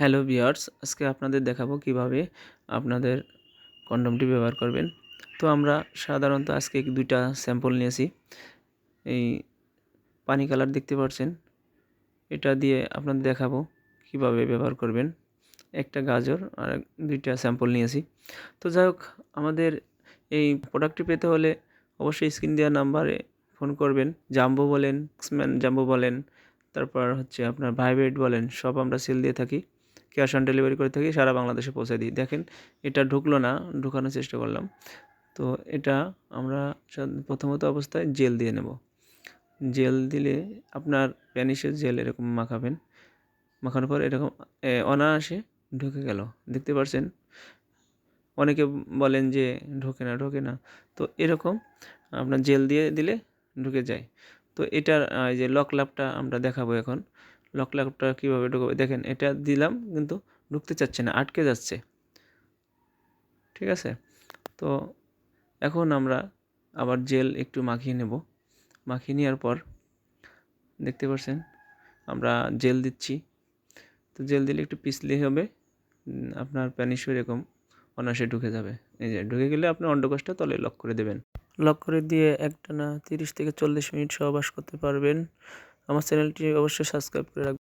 Hello বিয়ার্স আজকে আপনাদের দেখাবো কীভাবে আপনাদের কন্ডমটি ব্যবহার করবেন। তো আমরা সাধারণত আজকে দুইটা স্যাম্পল নিয়েছি। এই পানি কালার দেখতে পাচ্ছেন, এটা দিয়ে আপনাদের দেখাবো কীভাবে ব্যবহার করবেন। একটা গাজর আর দুইটা স্যাম্পল নিয়েছি। তো যাই হোক, আমাদের এই প্রোডাক্টটি পেতে হলে অবশ্যই স্ক্রিন দেওয়া নাম্বারে ফোন করবেন। জাম্বো বলেন এক্সম্যান জাম্বো বলেন, তারপর হচ্ছে আপনার ভাইব্রেট বলেন, সব আমরা সেল দিয়ে থাকি। ক্যাশ অন ডেলিভারি করে থাকি, সারা বাংলাদেশে পৌঁছে দিই। দেখেন, এটা ঢুকলো না, ঢুকানোর চেষ্টা করলাম। তো এটা আমরা প্রথমত অবস্থায় জেল দিয়ে নেব। জেল দিলে আপনার প্যানিসের জেল এরকম মাখাবেন। মাখানোর পর এরকম অনায়াসে ঢুকে গেল। দেখতে পাচ্ছেন অনেকে বলেন যে ঢোকে না ঢোকে না। তো এরকম আপনার জেল দিয়ে দিলে ঢুকে যায়। তো এটার এই যে লক লাভটা আমরা দেখাবো এখন। লক লাভটা কীভাবে ঢুকবে? দেখেন, এটা দিলাম, কিন্তু ঢুকতে চাচ্ছে না, আটকে যাচ্ছে। ঠিক আছে? তো এখন আমরা আবার জেল একটু মাখিয়ে নেব। মাখিয়ে নেওয়ার পর, দেখতে পাচ্ছেন আমরা জেল দিচ্ছি। তো জেল দিলে একটু পিছলে হবে, আপনার প্যানিশ এরকম অনায়াসে ঢুকে যাবে। এই যে, ঢুকে গেলে আপনি অন্ডকোষটা তলে লক করে দেবেন। লক করে দিয়ে একটানা তিরিশ থেকে চল্লিশ মিনিট সহবাস করতে পারবেন। আমার চ্যানেলটি অবশ্যই সাবস্ক্রাইব করে রাখবেন।